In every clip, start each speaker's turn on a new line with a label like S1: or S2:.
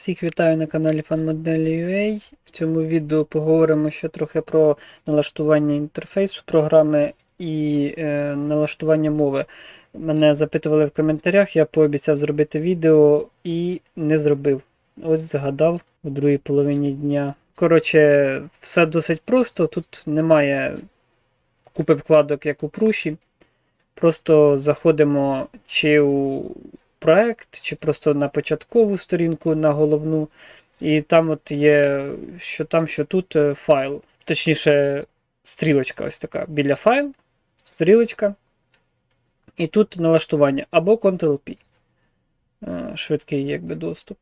S1: Всіх вітаю на каналі FanModel.ua. В цьому відео поговоримо ще трохи про налаштування інтерфейсу програми і е, налаштування мови. Мене запитували в коментарях, я пообіцяв зробити відео і не зробив. Ось згадав у другій половині дня. Коротше, все досить просто. Тут немає купи вкладок, як у пруші. Просто заходимо чи у проект, чи просто на початкову сторінку, на головну. І там от є що там, що тут е, файл. Точніше, стрілочка ось така. Біля файл, стрілочка. І тут налаштування або Ctrl-P. Е, Швидкий якби доступ.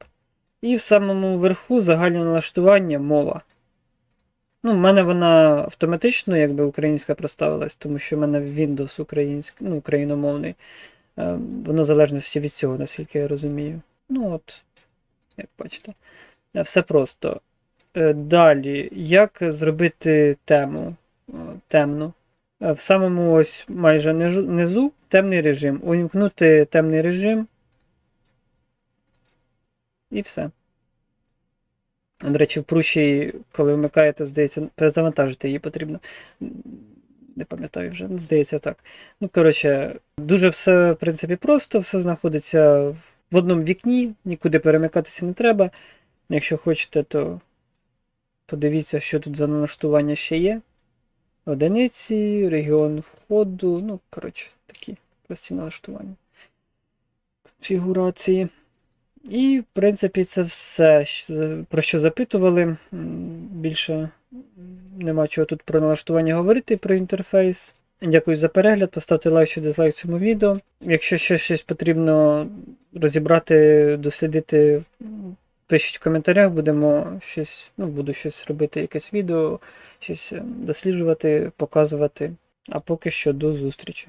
S1: І в самому верху загальне налаштування мова. Ну, в мене вона автоматично, якби українська проставилась, тому що в мене Windows український, ну, україномовний. Е, Воно в залежності від цього, наскільки я розумію. Ну от, як бачите, Е, все просто. Е, Далі, як зробити тему темну? В самому ось майже низу темний режим. Увімкнути темний режим. І все. До речі, в прущій, коли вмикаєте, здається, перезавантажити її потрібно. Не пам'ятаю вже, здається так. Ну, коротше, дуже все, в принципі, просто, все знаходиться в одному вікні, нікуди перемикатися не треба. Якщо хочете, то подивіться, що тут за налаштування ще є. Одиниці, регіон входу, ну, коротше, такі прості налаштування. Конфігурації. І, в принципі, це все, про що запитували. Більше нема чого тут про налаштування говорити, про інтерфейс. Дякую за перегляд. Поставте лайк чи дизлайк цьому відео. Якщо ще щось потрібно розібрати, дослідити, пишіть в коментарях, будемо щось, ну, буду щось робити, якесь відео, щось е, досліджувати, показувати. А поки що до зустрічі.